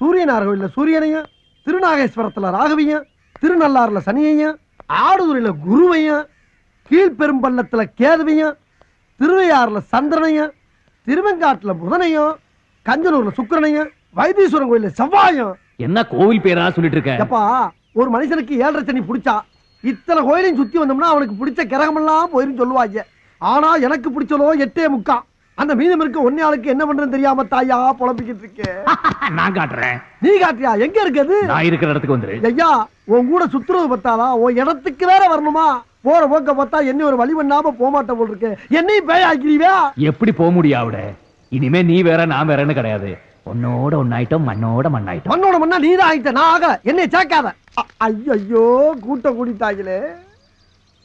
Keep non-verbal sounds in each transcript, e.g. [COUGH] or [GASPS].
சூரியனார் கோயில்ல? சூரியனையும் திருநாகேஸ்வரத்துல ராகவியும் திருநள்ளாறுல சனியையும் ஆடுதுறையில குருவையும் கீழ்பெரும்பள்ளத்துல கேதுவையும் திருவையாறுல சந்திரனையும் திருவெங்காட்டுல புதனையும் கஞ்சனூர்ல சுக்கிரனையும் வைத்தீஸ்வரன் கோயில்ல செவ்வாயும். என்ன கோவில் பேரா சொல்லிட்டு இருக்க? எப்பா ஒரு மனுஷனுக்கு ஏழரை சனி பிடிச்சா இத்தனை கோயிலையும் சுத்தி வந்தோம்னா அவனுக்கு பிடிச்ச கிரகமெல்லாம் போயிரும் சொல்லுவாங்க. ஆனா எனக்கு பிடிச்சதோ எட்டே முக்கா. அந்த மீதம் இருக்க ஒன்னே ஆளுக்கு என்ன பண்றதுன்னு தெரியாம தாயா புலம்பிக்கிட்டு இருக்கேன் [LAUGHS] நான் காட்டுறேன். நீ காட்டியா எங்க இருக்குது? நான் இருக்கிற இடத்துக்கு வந்துரு. ஐயா உன் கூட சுத்துறது பத்தாதா? உன் இடத்துக்கு வேற வரணுமா? போற போக்க பார்த்தா என்ன ஒரு வழி பண்ணாம போக மாட்டேன் போல் இருக்கு. என்னையும் பேய் ஆக்கிறீவா எப்படி போக முடியும் அவட? இனிமே நீ வேற நான் வேறன்னு கிடையாது. உன்னோட ஒன்னாயிட்டோம் மண்ணோட மண்ணாயிட்டோம். மண்ணோட மண்ணா நீ தான் ஆகிட்ட நான் ஆகல. என்னை சேர்க்காத. ஐயோ கூட்டம் கூடிட்டாங்களே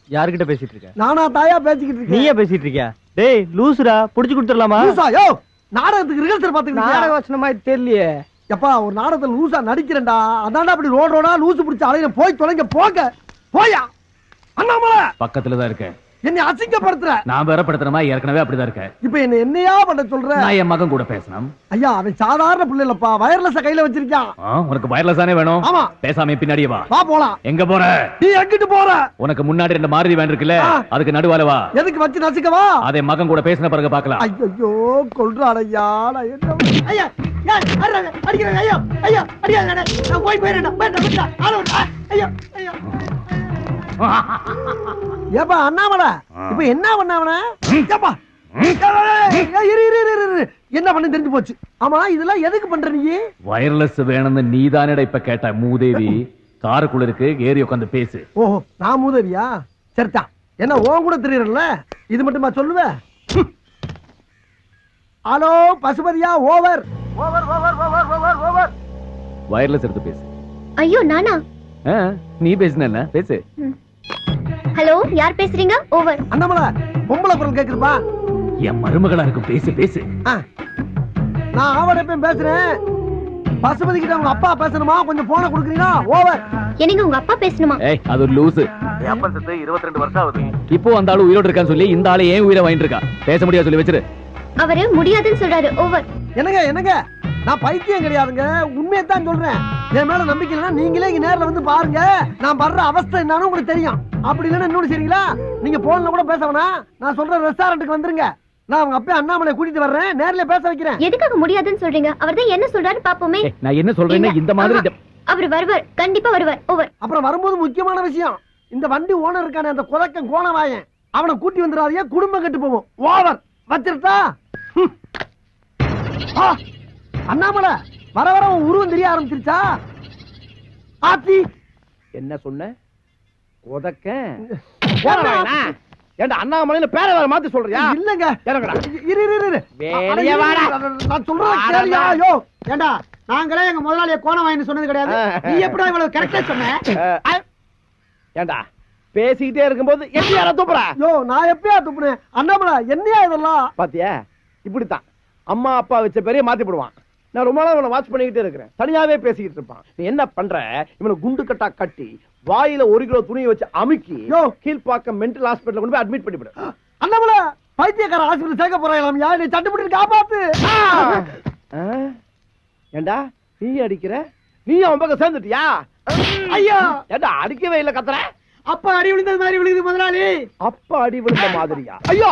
யார்கிட்ட பேசிட்டு இருக்க? நானா தாயா பேசிக்கிட்டு இருக்கேன். நீயே பேசிட்டு இருக்கியா? டேய் லூசுடா புடிச்சு கொடுத்துடலாமா? லூசா யோ நாடகத்துக்கு ரிஹர்சல் பாத்துக்கிட்டு நாடக வசனமா தெரியலையே. எப்பா ஒரு நாடகத்துல லூசா நடிக்கிறேன்டா. அதான்டா அப்படி ரோடு ரோடா லூசு பிடிச்ச அலையில போய் தொலைங்க போங்க. போயா. அண்ணாமலை! பக்கத்துல தான் இருக்கேன். என்னை அசிங்கப்படுத்துற. நான் வேற படுத்துறமா ஏற்கனவே அப்படிதான் இருக்கேன் இப்ப என்ன என்னையா பண்ண சொல்ற? நான் என் மகன் கூட பேசணும். ஐயா அவன் சாதாரண பிள்ளை இல்லப்பா வயர்லெஸ் கையில வச்சிருக்கான் உனக்கு வயர்லெஸ் தானே வேணும். ஆமா. பேசாம பின்னாடியே வா. வா போலாம். எங்க போற? நீ எங்கிட்டு போற? உனக்கு முன்னாடி ரெண்டு மாருதி வேன் இருக்குல்ல. அதுக்கு நடுவால வா. எதுக்கு வச்சு நசுக்கவா அதை மகன் கூட பேசின பிறகு பார்க்கலாம். ஐயோ கொல்றான் ஐயா நான் என்ன ஐயா அடிக்கிறாங்க ஐயா ஐயா அடிக்காத நான் போய் போயிடுறேன் விட்டா ஐயா ஐயா. ஏப்பா அண்ணாமலை? இப்ப என்ன பண்ணாமல? ஏப்பா. என்ன பண்ணு தெரிஞ்சு போச்சு. ஆமா இதெல்லாம் எதுக்கு பண்ற நீ? வயர்லெஸ் வேணும்னு நீ இப்ப கேட்ட மூதேவி. காருக்குள்ள இருக்கு ஏறி உட்காந்து பேசு. ஓஹோ நான் மூதவியா? சரிதா என்ன உன் கூட தெரியறல இது மட்டுமா சொல்லுவ? ஹம். Hello பசுபதியா over. Over over over over over. Wireless எடுத்து பேசு. ஐயோ நானா? நீ பேசுன பேசு. ஹலோ யார் பேசுறீங்க? ஓவர் அண்ணாமலை பொம்பளை குரல் கேக்குதுப்பா. என் மருமகளா இருக்கும். பேசு பேசு. நான் ஆவடப்பையும் பேசுறேன். பசுபதி கிட்ட உங்க அப்பா பேசணுமா? கொஞ்சம் போன கொடுக்குறீங்களா? ஓவர் என்னங்க உங்க அப்பா பேசணுமா? ஏய் அது ஒரு லூசு. இருபத்தி ரெண்டு வருஷம் ஆகுது. இப்போ அந்த ஆளு உயிரோடு இருக்கான்னு சொல்லி இந்த ஆளு ஏன் உயிரை வாங்கிட்டு இருக்கா? பேச முடியாது சொல்லி வச்சிரு. அவரு முடியாதுன்னு சொல்றாரு. ஓவர் என்னங்க என்னங்க? நான் பைத்தியம் கிடையாதுங்க. உண்மையை தான் சொல்றேன். என் மேல நம்பிக்கை இல்லைன்னா நீங்களே இங்க நேர்ல வந்து பாருங்க. நான் படுற அவஸ்தை என்னன்னு உங்களுக்கு தெரியும். அப்படி இல்லைன்னா இன்னொன்னு சரிங்களா? நீங்க போன்ல கூட பேச வேணாம். நான் சொல்ற ரெஸ்டாரண்ட்டுக்கு வந்துருங்க. நான் அவங்க அப்பா அண்ணாமலை கூட்டிட்டு வர்றேன். நேர்ல பேச வைக்கிறேன். எதுக்காக முடியாதுன்னு சொல்றீங்க? அவர் தான் என்ன சொல்றாரு பாப்போமே. நான் என்ன சொல்றேன்னா இந்த மாதிரி அவர் வருவார். கண்டிப்பா வருவார். ஓவர் அப்புறம் வரும்போது முக்கியமான விஷயம். இந்த வண்டி ஓனர் இருக்கானே அந்த குலக்கன் கோணவாயன். அவனை கூட்டி வந்துடாதீங்க குடும்பம் கெட்டு போவோம் ஓவர் வச்சிருட்டா? ஹம். ஆ, அண்ணாமலை வர வர உன் உருவம் தெரிய ஆரம்பிச்சிருச்சா? ஆத்தி! என்ன சொன்ன? உதக்க? ஏன்டா? ஏண்டா அண்ணாமலையில பேரை வேற மாத்தி சொல்றியா? இல்லங்க. இறங்குடா. இரு இரு இரு, வெளிய வாடா. நான் சொல்றத வாடா. கேளியா? யோ ஏண்டா நாங்களே எங்க முதலாளிய கோணவாயின்னு சொன்னது கிடையாது. நீ எப்படா இவ்வளவு கரெக்டா சொன்ன? ஏண்டா பேசிக்கிட்டே இருக்கும்போது எப்படி யாரா தூப்புற? யோ நான் எப்பயா துப்புனேன்? அண்ணாமலை என்னையா இதெல்லாம்? பாத்தியா? இப்படித்தான். அம்மா அப்பா வச்ச பேரையே மாத்தி போடுவான். நான் ரொம்ப நாளா இவனை வாட்ச் பண்ணிக்கிட்டே இருக்கிறேன். தனியாவே பேசிக்கிட்டு இருப்பான். நீ என்ன பண்ற? இவனை குண்டு கட்டா கட்டி வாயில ஒரு கிலோ துணியை வச்சு அமுக்கி யோ. கீழ்ப்பாக்கம் மென்டல் ஹாஸ்பிட்டல் கொண்டு போய் அட்மிட் பண்ணிவிடு. [GASPS] அண்ணாமலை பைத்தியக்கார ஆஸ்பத்திரி சேர்க்க போறாங்களாம் யா நீ சட்டுப்பட்டு காப்பாத்து? ஏண்டா நீ அடிக்கிற? நீ அவன் பக்கம் சேர்ந்துட்டியா? ஐயா. ஏண்டா அடிக்கவே இல்ல கத்துற? அப்பா அடி விழுந்தது மாதிரி விழுகுது முதலாளி. அப்பா அடி விழுந்த மாதிரியா? ஐயோ!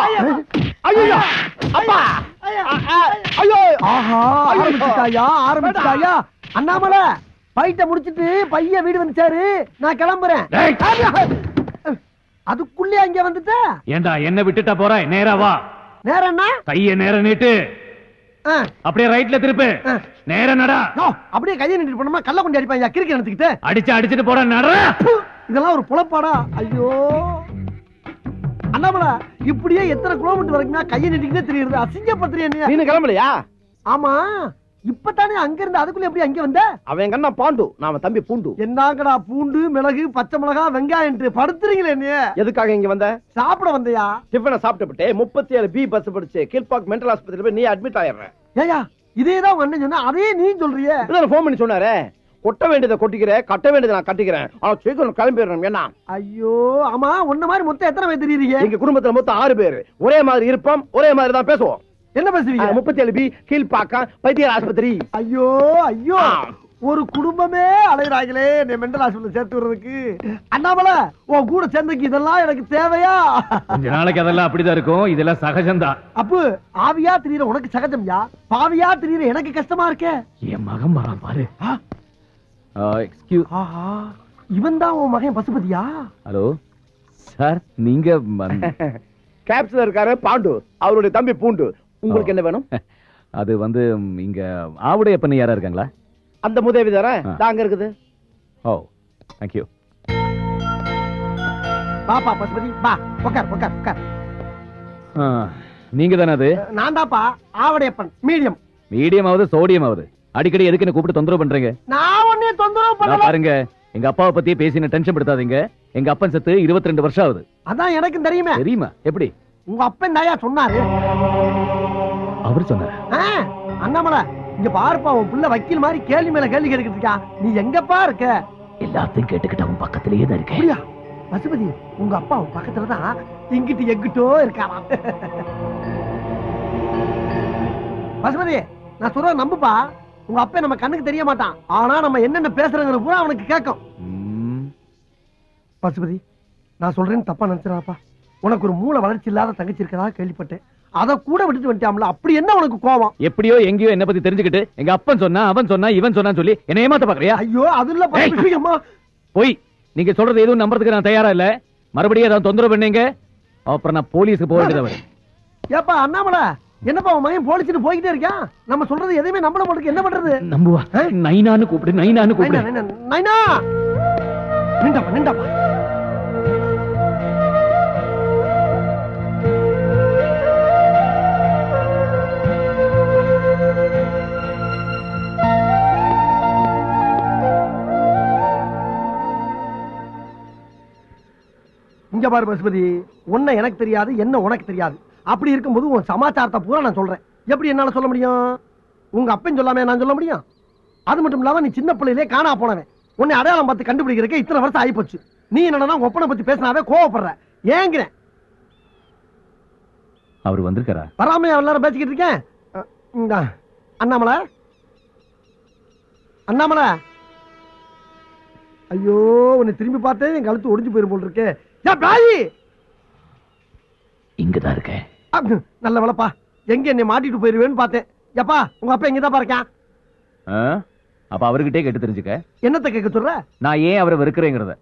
ஐயோ. அப்பா! ஐயோ! ஆஹா ஆரம்பிச்சுட்டாயா ஆரம்பிச்சுட்டாயா? அண்ணாமலை பைட்ட முடிச்சிட்டு பையன் வீடு வந்துச்சாரு நான் கிளம்புறேன். அதுக்குள்ளே அங்க வந்துட்ட? ஏண்டா என்ன விட்டுட்டா போற? நேரா வா. என்ன? கைய நேர நீட்டு. அப்படியே ரைட்ல திருப்பு. நேர நடா. அப்படியே கையை நின்று போனோமா? கள்ள கொண்டு அடிப்பாங்க கிறுக்கி நினைச்சுக்கிட்டு அடிச்சு அடிச்சிட்டு போற நட. இதெல்லாம் ஒரு புலப்பாடா? ஐயோ! அண்ணாமலை இப்படியே எத்தனை கிலோமீட்டர் வரைக்கும் கையை நீட்டிக்கிட்டே தெரியுது அசிங்கப்படுத்துறியா நீ. கிளம்பலையா? ஆமா. இப்பதானே அங்க இருந்து அதுக்குள்ள எப்படி அங்க வந்த? அவன் கண்ணா பாண்டு? அவன் தம்பி பூண்டு. என்னங்கடா பூண்டு மிளகு பச்சை மிளகா வெங்காயம் படுத்துறீங்களே நீ. எதுக்காக இங்க வந்த? சாப்பிட வந்தியா? டிஃபனை சாப்பிட்டு முப்பத்தி ஏழு பி பஸ் படிச்சு கீழ்பாக் மென்டல் ஹாஸ்பிட்டல் போய் நீ அட்மிட் ஆயிடுறேன். ஏயா இதேதான் உங்க அண்ணன் சொன்னா அதே நீ சொல்றியே. ஃபோன் பண்ணி சொன்னாரே. கொட்ட வேண்டியதை கொட்டிக்கிறேன் கட்ட வேண்டியதை நான் கட்டிக்கிறேன். ஆனா சீக்கிரம் கிளம்பிடுறேன் என்ன? ஐயோ ஆமா உன்ன மாதிரி மொத்தம் எத்தனை பேர் தெரியுறீங்க? எங்க குடும்பத்துல மொத்தம் ஆறு பேர். ஒரே மாதிரி இருப்போம் ஒரே மாதிரி தான் பேசுவோம். என்ன பேசுவீங்க முப்பத்தி ஏழு பி கீழ்பாக்கம் வைத்தியர் ஆஸ்பத்திரி. ஐயோ ஐயோ. ஒரு குடும்பமே அலைகிறாங்களே என்னை மெண்டல் ஹாஸ்பிட்டல் சேர்த்து விடுறதுக்கு. அண்ணாமலை உன் கூட சேர்ந்துக்கு இதெல்லாம் எனக்கு தேவையா? கொஞ்ச நாளைக்கு அதெல்லாம் அப்படிதான் இருக்கும். இதெல்லாம் சகஜம்தான். அப்பு ஆவியா திரியற உனக்கு சகஜம்யா? பாவியா திரியற எனக்கு கஷ்டமா இருக்கே? என் மகன் வரான் பாரு. எக்ஸ்கியூ ஆஹா இவன் தான் உன் மகன் பசுபதியா? ஹலோ சார் நீங்க கேப்ஸ்ல [LAUGHS] இருக்காரு பாண்டு. அவருடைய தம்பி பூண்டு. உங்களுக்கு என்ன வேணும்? [LAUGHS] அது வந்து இங்க ஆவுடைய பண்ணி யாரா இருக்காங்களா? அந்த முதவி தர ஆ. தாங்க இருக்குது. ஓ தேங்க்யூ பாப்பா பசுபதி. பா உட்கார் உட்கார் உட்கார் நீங்க தானே அது? நான் தான்ப்பா ஆவடையப்பன் மீடியம் மீடியம். ஆகுது சோடியம் ஆகுது அடிக்கடி எதுக்கு என்ன கூப்பிட்டு தொந்தரவு பண்றீங்க? நான் பண்ணல. பாருங்க எங்க அப்பாவை பத்தி பேசி டென்ஷன் படுத்தாதீங்க. எங்க அப்பன் செத்து 22 வருஷம் ஆகுது. அதான் எனக்கும் தெரியுமே. தெரியுமா? எப்படி? உங்க அப்பன் தாயா சொன்னாரு. அவர் சொன்னார்? அண்ணாமலை இங்க பாருப்பா உன் புள்ள வக்கீல் மாதிரி கேள்வி மேல கேள்வி கேட்டுக்கிட்டு இருக்கான் நீ எங்கப்பா இருக்க? எல்லாத்தையும் கேட்டுக்கிட்டு அவன் பக்கத்திலேயே தான் இருக்கேன். பசுபதி உங்க அப்பா உன் பக்கத்துல தான் இங்கிட்டு எங்கிட்டோ இருக்காராம். பசுபதி நான் சொல்ற நம்புப்பா. உங்க அப்பா நம்ம கண்ணுக்கு தெரிய மாட்டான். ஆனா நம்ம என்னென்ன பேசுறோங்கிறது பூரா அவனுக்கு கேட்கும். பசுபதி நான் சொல்றேன்னு தப்பா நினைச்சிடாப்பா உனக்கு ஒரு மூளை வளர்ச்சி இல்லாத தங்கச்சி இருக்கதா கேள்விப்பட்டேன். அதை கூட விட்டுட்டு வந்துட்டாம்ல அப்படி என்ன உனக்கு கோவம் எப்படியோ எங்கேயோ என்ன பத்தி தெரிஞ்சுக்கிட்டு எங்க அப்பன் சொன்னா அவன் சொன்னா இவன் சொன்னான்னு சொல்லி என்ன ஏமாத்த பாக்குறியா? ஐயோ அது இல்ல போய் நீங்க சொல்றது எதுவும் நம்புறதுக்கு நான் தயாரா இல்ல. மறுபடியும் ஏதாவது தொந்தரவு பண்ணீங்க? அப்புறம் நான் போலீஸுக்கு போக வேண்டியதா வரும் ஏப்பா அண்ணாமலை. என்னப்பா உன் மகன் போலீஸ்னு போய்கிட்டே இருக்கான் நம்ம சொல்றது எதையுமே நம்பல மாட்டேங்குது என்ன பண்றது? நம்புவா. நைனான்னு கூப்பிடு நைனான்னு நைனா, கூப்பிடு. நைனா, நைனா நிண்டாப்பா நிண்டாப்பா இங்க பாரு பசுபதி. உன்னை எனக்கு தெரியாது என்ன உனக்கு தெரியாது. அப்படி இருக்கும்போது உன் சமாச்சாரத்தை பூரா நான் சொல்றேன். எப்படி என்னால சொல்ல முடியும்? உங்க அப்பன் சொல்லாம நான் சொல்ல முடியும்? அது மட்டும் இல்லாம நீ சின்ன பிள்ளையிலே காணா போனவன். உன்னை அடையாளம் பார்த்து கண்டுபிடிக்கிறதுக்கு இத்தனை வருஷம் ஆயிப்போச்சு நீ என்னன்னா ஒப்பனை பத்தி பேசினாவே கோவப்படுற? ஏங்கிறேன் அவர் வந்திருக்காரா? வராம எல்லாரும் பேசிக்கிட்டு இருக்கேன். அண்ணாமலை. அண்ணாமலை. ஐயோ உன்னை திரும்பி பார்த்தே என் கழுத்து ஒடிஞ்சு போயிரும் போல் இருக்கு. ஏ பாயி இங்கதான் இருக்கேன். அப், நல்ல வேலைப்பா எங்க என்னை மாட்டிட்டு போயிருவேன்னு பார்த்தேன். எப்பா உங்க அப்பா எங்கதான் பாருக்கான் அப்ப அவர்கிட்டே கேட்டு தெரிஞ்சுக்க. என்னத்தை கேட்க சொல்ற? நான் ஏன் அவரை வெறுக்கிறேங்கிறத?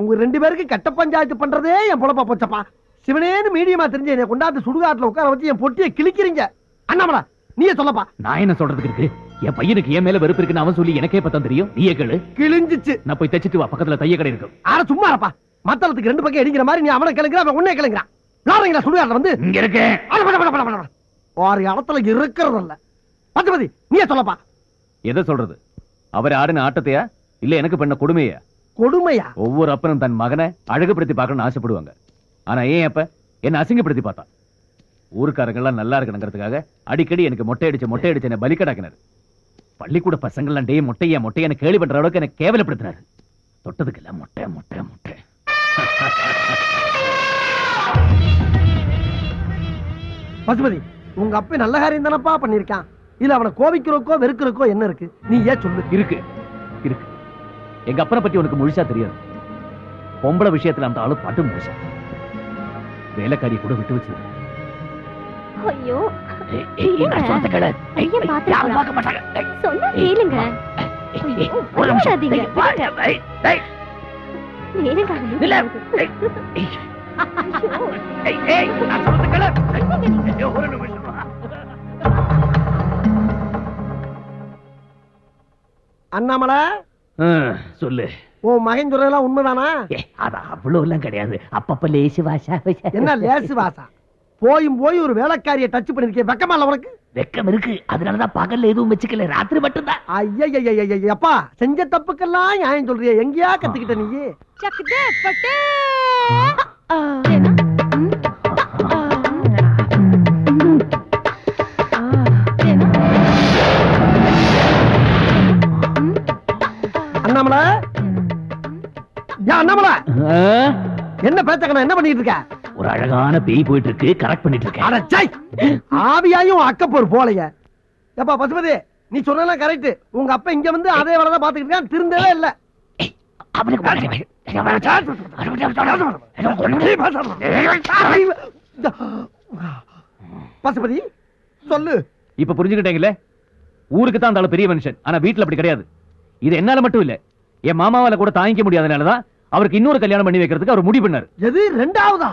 உங்க ரெண்டு பேருக்கு கட்ட பஞ்சாயத்து பண்றதே என் பொழப்பா போச்சப்பா சிவனேன்னு மீடியமா தெரிஞ்சு என்னை கொண்டாந்து சுடுகாட்டுல உட்கார வச்சு என் பொட்டியை கிழிக்கிறீங்க அண்ணாமலா நீயே சொல்லப்பா நான் என்ன சொல்றதுக்கு இருக்கு என் பையனுக்கு என் மேல வெறுப்பு இருக்குன்னு அவன் சொல்லி எனக்கே பத்தம் தெரியும் நீயே கேளு கிழிஞ்சிச்சு நான் போய் தச்சிட்டு வா பக்கத்துல தைய கடை இருக்கும் ஆனா சும்மா இருப்பா மத்தளத்துக்கு ரெண்டு பக்கம் அடிக்கிற மாதிரி நீ அவனை கிளங்குற அவன் உன்னை கிளங்குறான். விளாடுறீங்களா சுடுகாட்டுல வந்து? இங்க இருக்கேன். ஒரு இடத்துல இருக்கிறது இல்ல பத்துமதி நீயே சொல்லப்பா. எதை சொல்றது? அவர் ஆடின ஆட்டத்தையா? இல்ல எனக்கு பண்ண கொடுமையா? கொடுமையா? ஒவ்வொரு அப்பனும் தன் மகனை அழகுபடுத்தி பார்க்கணும்னு ஆசைப்படுவாங்க. ஆனா ஏன் அப்ப? என்ன அசிங்கப்படுத்தி பார்த்தான். ஊருக்காரங்க எல்லாம் நல்லா இருக்கணுங்கிறதுக்காக அடிக்கடி எனக்கு மொட்டை அடிச்சு மொட்டை அடிச்சு என்ன பலிக்கடாக்கினாரு. பள்ளிக்கூட பசங்கள்லாம் டே மொட்டையா மொட்டையான கேள்வி பண்ற அளவுக்கு எனக்கு கேவலப்படுத்தினாரு. தொட்டதுக்கு இல்ல மொட்டை மொட்டை மொட்டை. பசுபதி உங்க அப்பா நல்ல காரியம் தானப்பா பண்ணிருக்கான் இல்ல அவனை கோபிக்கிறோக்கோ வெறுக்கிறோக்கோ என்ன இருக்கு? நீ ஏன் சொல்லு. இருக்கு. இருக்கு. எங்க அப்பனை பத்தி உனக்கு முழுசா தெரியாது பொம்பளை விஷயத்துல அந்த ஆளு பட்டு முழுசா வேலைக்காரி கூட விட்டு வச்சு ஐயோ. ஏய், கேளுங்க. ஒரு நிமிஷம். நிமிஷம். அண்ணாமலை? ஆ, சொல்லு. உன் மகன் சொல்றதெல்லாம் உண்மைதானா? அது அவ்வளவு எல்லாம் கிடையாது. அப்பப்ப லேசு வாசா என்ன லேசு வாசா போயும் போய் ஒரு வேலைக்காரியை டச் பண்ணிருக்கேன் வெக்கமா உனக்கு? வெக்கம் இருக்கு. அதனாலதான் பகல்ல எதுவும் வச்சுக்கல. ராத்திரி மட்டும்தான். ஐயப்பா செஞ்ச தப்புக்கெல்லாம் நியாயம் சொல்றிய எங்கேயா கத்துக்கிட்ட நீ அண்ணாமலை யா அண்ணாமலை என்ன பேச்சக்கணும் என்ன பண்ணிட்டு இருக்க ஒரு அழகான பேய் போயிட்டு இருக்கு கரெக்ட் பண்ணிட்டு இருக்கேன் ஆவியாயும் அக்கப்போர் போலைய. ஏப்பா பசுபதி நீ சொன்னதெல்லாம் கரெக்ட் உங்க அப்பா இங்க வந்து அதே வேலை தான் பாத்துக்கிட்டு இருக்கான். திருந்தவே இல்ல. பசுபதி சொல்லு. இப்ப புரிஞ்சுக்கிட்டீங்களே? ஊருக்கு தான் அந்த பெரிய மனுஷன். ஆனா வீட்டுல அப்படி கிடையாது. இது என்னால மட்டும் இல்ல. என் மாமாவால கூட தாங்கிக்க முடியாதனாலதான் அவருக்கு இன்னொரு கல்யாணம் பண்ணி வைக்கிறதுக்கு அவர் முடிவு பண்ணாரு எது ரெண்டாவதா?